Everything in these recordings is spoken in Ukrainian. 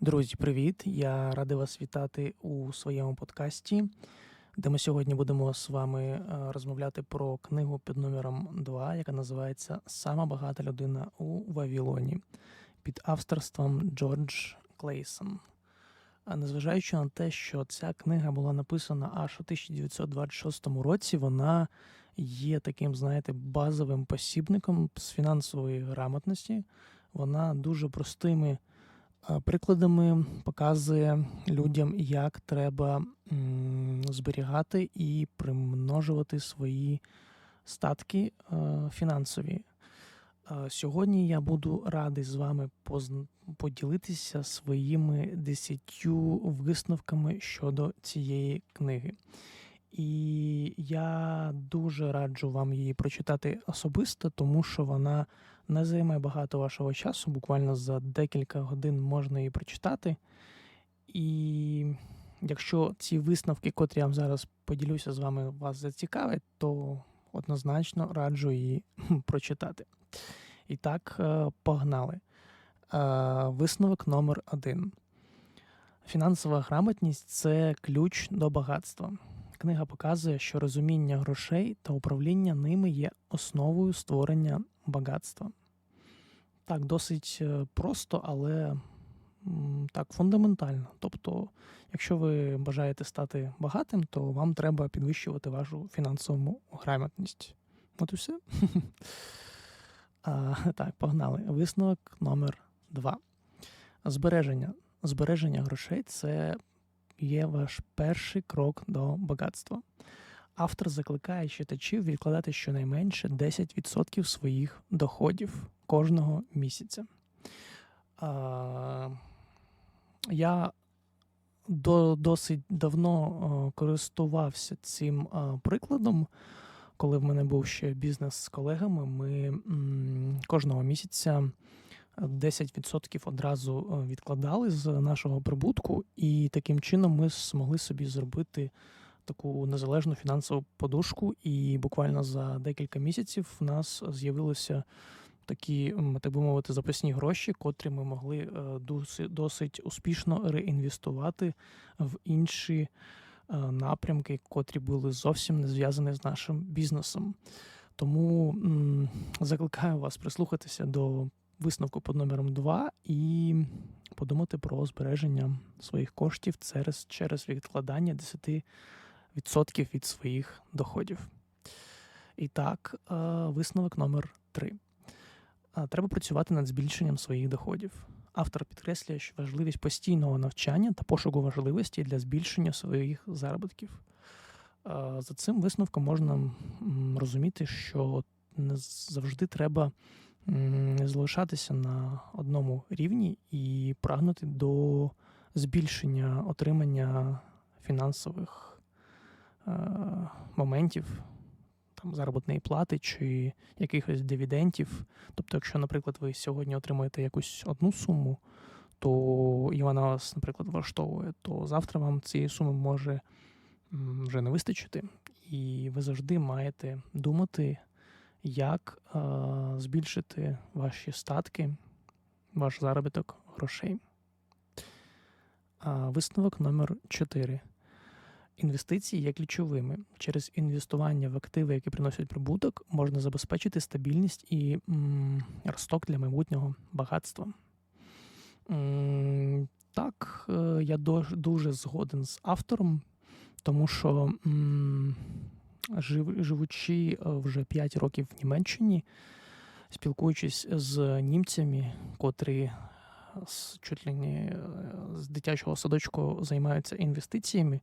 Друзі, привіт! Я радий вас вітати у своєму подкасті, де ми сьогодні будемо з вами е, розмовляти про книгу під номером 2, яка називається Сама багата людина у Вавілоні під авторством Джордж Клейсон. А Незважаючи на те, що ця книга була написана аж у 1926 році, вона є таким, знаєте, базовим посібником з фінансової грамотності. Вона дуже простими прикладами показує людям, як треба зберігати і примножувати свої статки е, фінансові. Сьогодні я буду радий з вами поділитися своїми десятью висновками щодо цієї книги. І я дуже раджу вам її прочитати особисто, тому що вона не займе багато вашого часу. Буквально за декілька годин можна її прочитати. І якщо ці висновки, котрі я вам зараз поділюся з вами, вас зацікавить, то однозначно раджу її прочитати. І так, е, погнали. Е, Висновок номер один. Фінансова грамотність це ключ до багатства. Книга показує, що розуміння грошей та управління ними є основою створення багатства. Так, досить е, просто, але так фундаментально. Тобто, якщо ви бажаєте стати багатим, то вам треба підвищувати вашу фінансову грамотність. От і все. А, так, погнали. Висновок номер два. Збереження. Збереження грошей це є ваш перший крок до багатства. Автор закликає читачів відкладати щонайменше 10% своїх доходів кожного місяця. А, я до, досить давно користувався цим прикладом. Коли в мене був ще бізнес з колегами, ми м, кожного місяця 10% одразу е, відкладали з нашого прибутку, і таким чином ми змогли собі зробити таку незалежну фінансову подушку. І буквально за декілька місяців в нас з'явилися такі, так би мовити, запасні гроші, котрі ми могли е, досить успішно реінвестувати в інші е, напрямки, котрі були зовсім не зв'язані з нашим бізнесом. Тому закликаю вас прислухатися до висновку під номером 2 і подумати про збереження своїх коштів через, через відкладання 10% від своїх доходів. І так, е, висновок номер 3. Треба працювати над збільшенням своїх доходів. Автор підкреслює, що важливість постійного навчання та пошуку важливості для збільшення своїх заробітків. Е, За цим висновком можна розуміти, що не завжди треба залишатися на одному рівні і прагнути до збільшення отримання фінансових е, моментів, там, заробітної плати чи якихось дивідендів. Тобто, якщо, наприклад, ви сьогодні отримуєте якусь одну суму, то і вона вас, наприклад, влаштовує, то завтра вам цієї суми може вже не вистачити, і ви завжди маєте думати, як е, збільшити ваші статки, ваш заробіток грошей. Висновок номер 4. Інвестиції є ключовими. Через інвестування в активи, які приносять прибуток, можна забезпечити стабільність і м, росток для майбутнього багатства. М, Так, е, я дуже згоден з автором, тому що м, живучи е, вже 5 років в Німеччині, спілкуючись з німцями, котрі з чуть ли не е, з дитячого садочку займаються інвестиціями,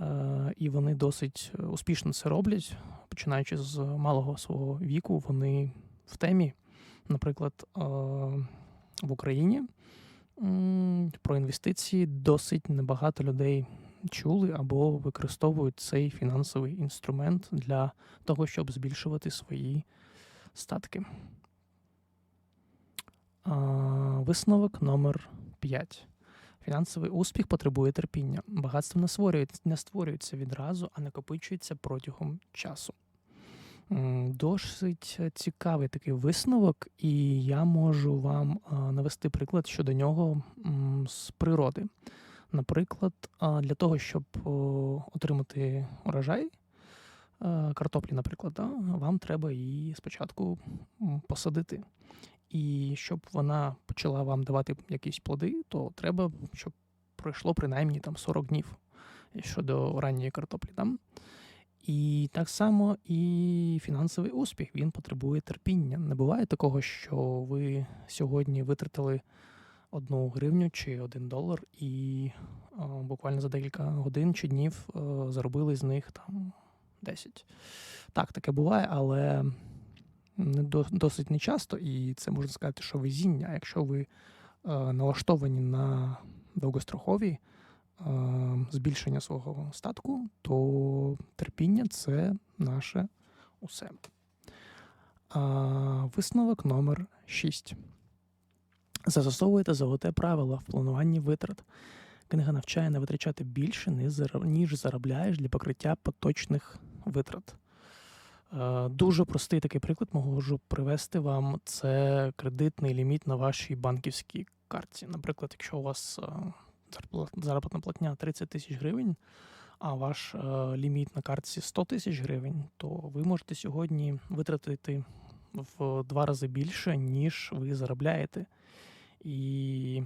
е, і вони досить успішно це роблять, починаючи з малого свого віку, вони в темі. Наприклад, е, в Україні про інвестиції досить небагато людей чули або використовують цей фінансовий інструмент для того, щоб збільшувати свої статки. А, Висновок номер 5. Фінансовий успіх потребує терпіння. Багатство не створюється, не створюється відразу, а накопичується протягом часу. Досить цікавий такий висновок, і я можу вам навести приклад щодо нього з природи. Наприклад, для того, щоб отримати урожай е, картоплі, наприклад, да, вам треба її спочатку посадити. І щоб вона почала вам давати якісь плоди, то треба, щоб пройшло принаймні там 40 днів щодо ранньої картоплі. Там. І так само і фінансовий успіх він потребує терпіння. Не буває такого, що ви сьогодні витратили одну гривню чи один долар, і а, буквально за декілька годин чи днів а, заробили з них там 10. Так, таке буває, але не до- досить нечасто, і це можна сказати, що везіння. А якщо ви е, налаштовані на довгострокові е, збільшення свого статку, то терпіння це наше усе. А, висновок номер 6. Застосовуйте золоте правило в плануванні витрат. Книга навчає не витрачати більше, ніж заробляєш для покриття поточних витрат. Е, Дуже простий такий приклад можу привести вам. Це кредитний ліміт на вашій банківській карті. Наприклад, якщо у вас е, заробітна платня 30 тисяч гривень, а ваш е, ліміт на картці 100 тисяч гривень, то ви можете сьогодні витратити в два рази більше, ніж ви заробляєте. І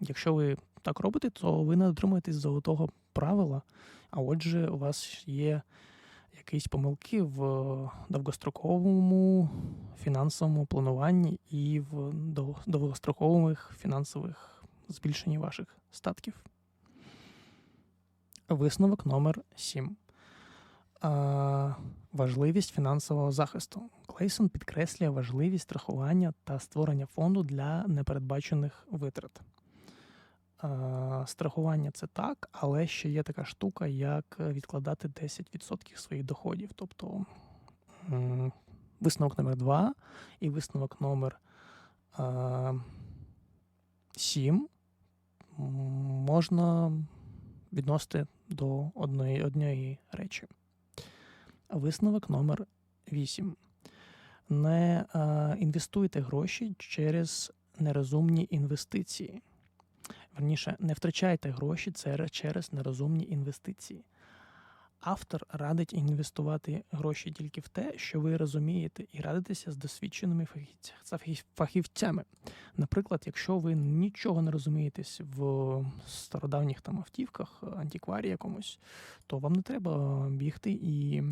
якщо ви так робите, то ви не дотримуєтесь золотого правила, а отже, у вас є якісь помилки в довгостроковому фінансовому плануванні і в дов- довгострокових фінансових збільшенні ваших статків. Висновок номер 7. Важливість фінансового захисту. Клейсон підкреслює важливість страхування та створення фонду для непередбачених витрат. Страхування це так, але ще є така штука, як відкладати 10% своїх доходів. Тобто висновок номер 2 і висновок номер а, 7 можна відносити до одної, однієї речі. Висновок номер 8. Не а, інвестуйте гроші через нерозумні інвестиції. Верніше, не втрачайте гроші через нерозумні інвестиції. Автор радить інвестувати гроші тільки в те, що ви розумієте, і радитися з досвідченими фахівцями. Наприклад, якщо ви нічого не розумієтесь в стародавніх там автівках, антикварі якомусь, то вам не треба бігти і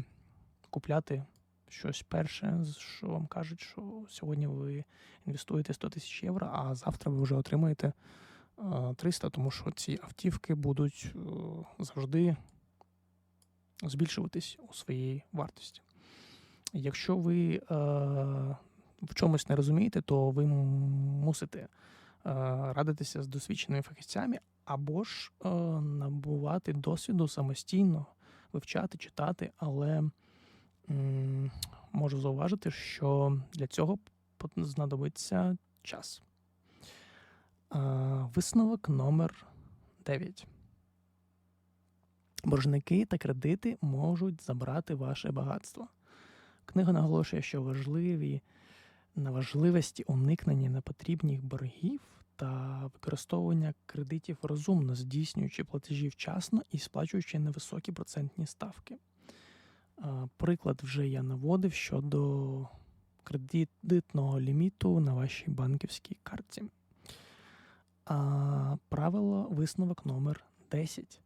купляти щось перше, що вам кажуть, що сьогодні ви інвестуєте 100 тисяч євро, а завтра ви вже отримаєте е, 300, тому що ці автівки будуть е, завжди збільшуватись у своїй вартості. Якщо ви е, в чомусь не розумієте, то ви мусите е, радитися з досвідченими фахівцями або ж е, набувати досвіду самостійно, вивчати, читати, але можу зауважити, що для цього знадобиться час. Висновок номер 9. Боржники та кредити можуть забрати ваше багатство. Книга наголошує, що важливі на важливості уникнення непотрібних боргів та використовування кредитів розумно, здійснюючи платежі вчасно і сплачуючи невисокі процентні ставки. Приклад вже я наводив щодо кредитного ліміту на вашій банківській карті. А, Правило висновок номер 10.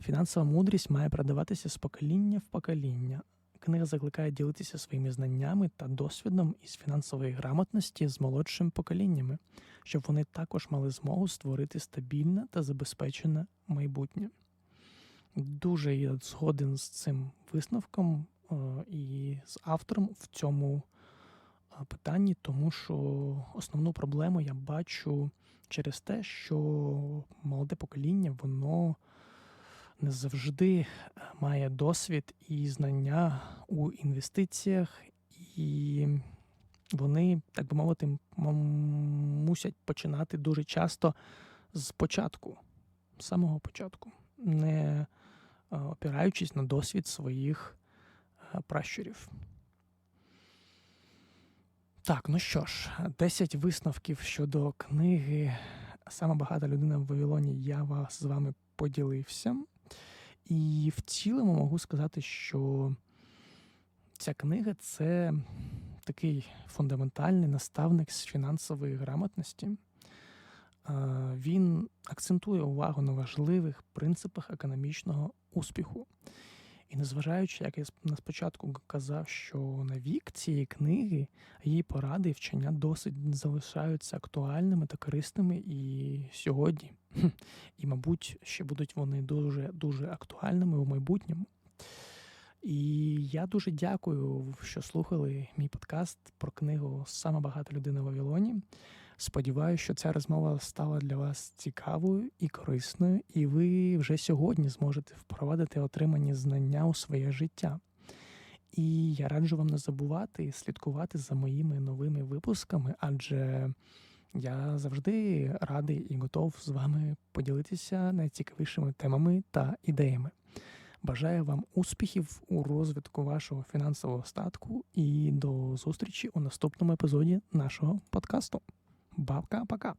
Фінансова мудрість має передаватися з покоління в покоління. Книга закликає ділитися своїми знаннями та досвідом із фінансової грамотності з молодшими поколіннями, щоб вони також мали змогу створити стабільне та забезпечене майбутнє. Дуже я згоден з цим висновком е, і з автором в цьому е, питанні, тому що основну проблему я бачу через те, що молоде покоління, воно не завжди е, має досвід і знання у інвестиціях, і вони, так би мовити, мусять починати дуже часто з початку, з самого початку, не опираючись на досвід своїх е, пращурів. Так, ну що ж, 10 висновків щодо книги Сама багата людина в Вавилоні. Я вас з вами поділився. І в цілому можу сказати, що ця книга це такий фундаментальний наставник з фінансової грамотності. Е, Він акцентує увагу на важливих принципах економічного успіху. І незважаючи, як я на спочатку казав, що на вік цієї книги її поради і вчення досить залишаються актуальними та корисними і сьогодні. І, мабуть, ще будуть вони дуже дуже актуальними у майбутньому. І я дуже дякую, що слухали мій подкаст про книгу Сама багата людина в Вавилоні. Сподіваюся, що ця розмова стала для вас цікавою і корисною, і ви вже сьогодні зможете впровадити отримані знання у своє життя. І я раджу вам не забувати слідкувати за моїми новими випусками, адже я завжди радий і готов з вами поділитися найцікавішими темами та ідеями. Бажаю вам успіхів у розвитку вашого фінансового статку і до зустрічі у наступному епізоді нашого подкасту. Пока-пока.